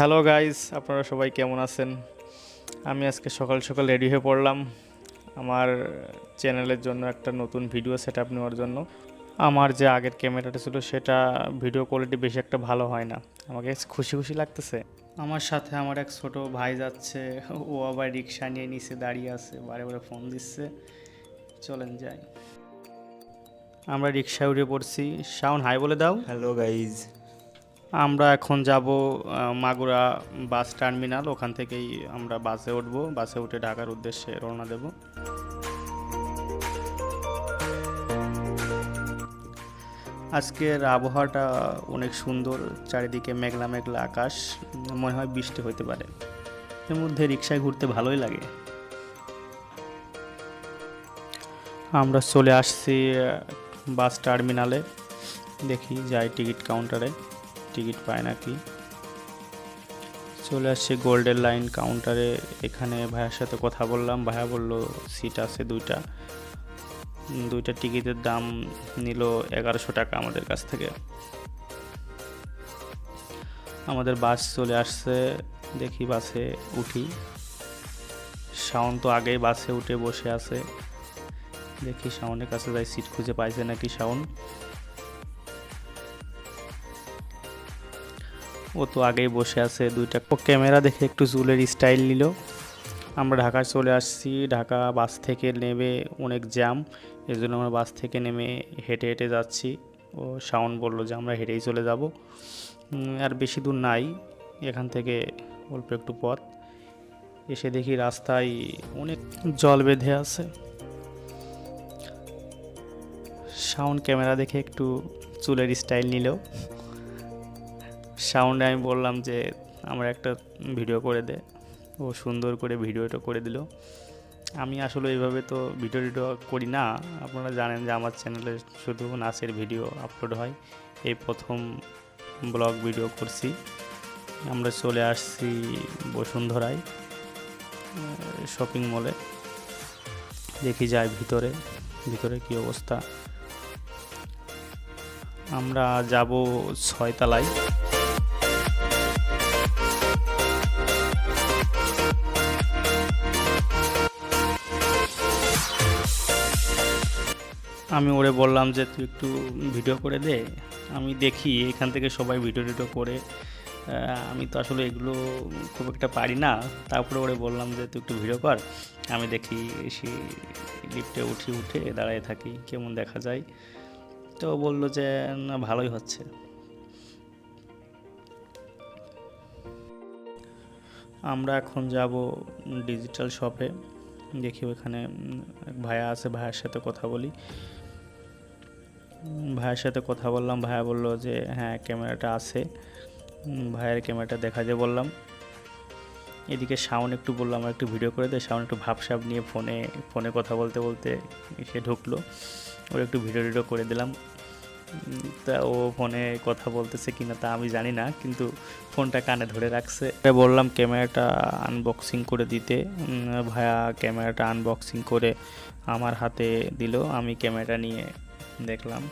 Hello guys, আপনারা সবাই কেমন আছেন? আমি আজকে সকাল সকাল রেডি হয়ে পড়লাম আমার চ্যানেলের জন্য একটা নতুন ভিডিও সেট আপ নেওয়ার জন্য। আমার যে আগের ক্যামেরাটা ছিল সেটা ভিডিও কোয়ালিটি বেশি একটা ভালো হয় না। আমাকে খুশি খুশি লাগতেছে। আমার সাথে আমার এক ছোট ভাই যাচ্ছে, ও আবার রিক্সা নিয়ে নিচে দাঁড়িয়ে আছে, বারে বারে ফোন দিচ্ছে। চলেন যাই। আমরা রিক্সায় উঠে পড়ছি। শাওন হাই বলে দাও। হ্যালো গাইজ আমরা এখন যাব মাগুরা বাস টার্মিনাল, ওখান থেকেই আমরা বাসে উঠব। বাসে উঠে ঢাকার উদ্দেশ্যে রওনা দেব। আজকের আবহাওয়াটা অনেক সুন্দর, চারিদিকে মেঘলা মেঘলা আকাশ, মনে হয় বৃষ্টি হতে পারে। এর মধ্যে রিক্সায় ঘুরতে ভালোই লাগে। আমরা চলে আসছি বাস টার্মিনালে। দেখি যাই টিকিট কাউন্টারে। টিকিট পায় নাকি? চলে আসছে গোল্ডেন লাইন কাউন্টারে। এখানে ভাইয়ার সাথে কথা বললাম। ভাইয়া বলল, সিট আছে দুইটা। দুইটা টিকিটের দাম নিল এগারোশো টাকা আমাদের কাছ থেকে। আমাদের বাস চলে আসছে। দেখি বাসে উঠি। শাওন তো আগেই বাসে উঠে বসে আছে। দেখি শাওনের কাছে যাই। সিট খুঁজে পাইছে নাকি শাওন? ও তো আগেই বসে আছে দুইটা। ক্যামেরা দেখে একটু চুলের স্টাইল নিল। আমরা ঢাকায় চলে আসছি। ঢাকা বাস থেকে নেমে অনেক জ্যাম। এই জন্য আমরা বাস থেকে নেমে হেঁটে হেঁটে যাচ্ছি। ও শাওন বলল যে আমরা হেঁটেই চলে যাব। আর বেশি দূর নাই। এখান থেকে অল্প একটু পথ। এসে দেখি রাস্তায় অনেক জল বেঁধে আছে। শাওন ক্যামেরা দেখে একটু চুলের স্টাইল নিল। সাউন্ডে আমি বললাম যে আমার একটা ভিডিও করে দে। ও সুন্দর করে ভিডিওটা করে দিল। আমি আসলে এইভাবে তো ভিডিও টিডিও করি না। আপনারা জানেন যে আমার চ্যানেলে শুধু নাচের ভিডিও আপলোড হয়। এই প্রথম ব্লগ ভিডিও করছি। আমরা চলে আসছি বসুন্ধরায় শপিং মলে দেখি যাই ভিতরে ভিতরে কি অবস্থা। আমরা যাব ছয়তলায়। আমি ওরে বললাম যে, তুই একটু ভিডিও করে দে, আমি দেখি, এখান থেকে সবাই ভিডিও টিডিও করে। আমি তো আসলে এগুলো খুব একটা পারি না। তারপরে ওরে বললাম যে, তুই একটু ভিডিও কর, আমি দেখি, এসে লিফটে উঠি, উঠে দাঁড়ায় থাকি, কেমন দেখা যায়? তো বলল যে, না, ভালোই হচ্ছে। আমরা এখন যাব ডিজিটাল শপে, দেখি ওখানে ভাইয়া আছে, ভাইয়ের সাথে কথা বলি। ভাইয়ের সাথে কথা বললাম, ভাইয়া বলল যে হ্যাঁ ক্যামেরাটা আছে। ভাইয়ের ক্যামেরাটা দেখা যায় বললাম। এদিকে শাওন একটু বললাম আমার একটু ভিডিও করে দে শাওন একটু ভাবসাব নিয়ে ফোনে ফোনে কথা বলতে বলতে সে ঢুকলো। ওর একটু ভিডিও টিডিও করে দিলাম। তা ও ফোনে কথা বলতেছে কিনা তা আমি জানি না, কিন্তু ফোনটা কানে ধরে রাখছে। বললাম, ক্যামেরাটা আনবক্সিং করে দিতে। ভাইয়া ক্যামেরাটা আনবক্সিং করে আমার হাতে দিল। আমি ক্যামেরাটা নিয়ে দেখলাম।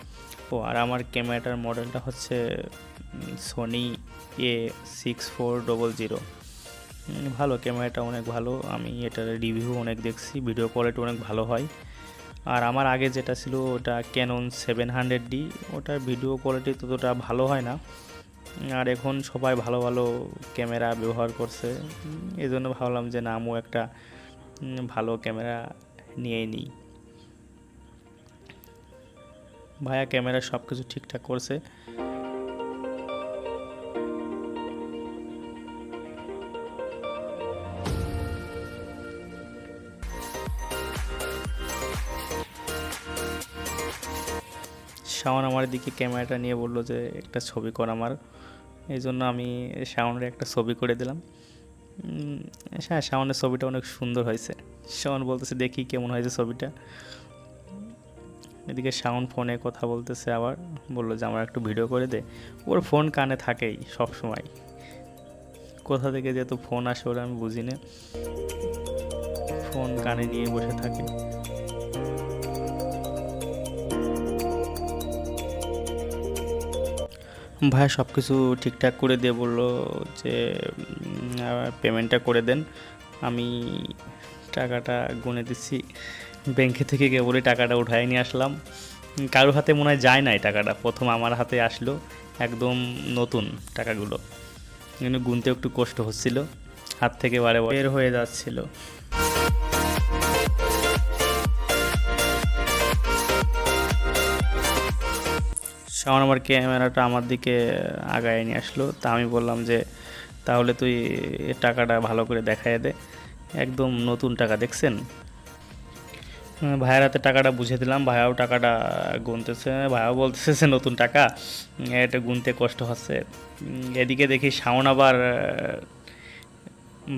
ও, আর আমার ক্যামেরাটার মডেলটা হচ্ছে Sony A six four double zero ভালো, ক্যামেরাটা অনেক ভালো। আমি এটার রিভিউ অনেক দেখছি ভিডিও কোয়ালিটি অনেক ভালো হয়। আর আমার আগে যেটা ছিল, ওটা ক্যানন সেভেন হান্ড্রেড ডি ওটার ভিডিও কোয়ালিটি ততটা ভালো হয় না। আর এখন সবাই ভালো ভালো ক্যামেরা ব্যবহার করছে। এই জন্য ভাবলাম যে না, আমিও একটা ভালো ক্যামেরা নিয়ে নিই। ভাইয়া ক্যামেরা সব কিছু ঠিকঠাক করছে। শাওন আমার দিকে ক্যামেরাটা নিয়ে বলল যে, একটা ছবি কর আমার। এই জন্য আমি শাওনের একটা ছবি করে দিলাম। হ্যাঁ শাওনের ছবিটা অনেক সুন্দর হয়েছে। শাওন বলতেছে, দেখি কেমন হয়েছে ছবিটা। এদিকে শাওন ফোনে কথা বলতেছে আবার, বলল যে আমার একটু ভিডিও করে দে। ওর ফোন কানে থাকেই সব সময় কোথা থেকে যেহেতু ফোন আসে ওরা আমি বুঝি না ফোন কানে নিয়ে বসে থাকে। ভাই সব কিছু ঠিকঠাক করে দিয়ে বলল যে পেমেন্টটা করে দেন। আমি টাকাটা গুনে দিচ্ছি। ব্যাংকে থেকে কেবলই টাকাটা উঠাই নিয়ে আসলাম। কারোর হাতে মনে হয় যায় নাই টাকাটা। প্রথম আমার হাতে আসলো একদম নতুন টাকাগুলো। কিন্তু গুনতে একটু কষ্ট হচ্ছিল। হাত থেকে বারে বারে হয়ে যাচ্ছিল। শাওন আমার ক্যামেরাটা আমার দিকে আগায় নিয়ে আসলো। তা আমি বললাম যে, তাহলে তুই টাকাটা ভালো করে দেখায় দে। একদম নতুন টাকা, দেখছেন? ভাইয়ের হাতে টাকাটা বুঝে দিলাম, ভাইয়াও টাকাটা গুনতেছে, ভাইয়াও বলতেছে নতুন টাকা এটা গুনতে কষ্ট হচ্ছে। এদিকে দেখি শাওন আবার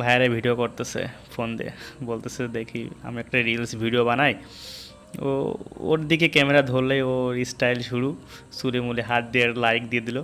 ভাইয়ারে ভিডিও করতেছে ফোন দিয়ে, বলতেছে দেখি আমি একটা রিলস ভিডিও বানাই। ও, ওর দিকে ক্যামেরা ধরলেই ওর স্টাইল শুরু সুরে মুলে হাত দিয়ে লাইক দিয়ে দিল।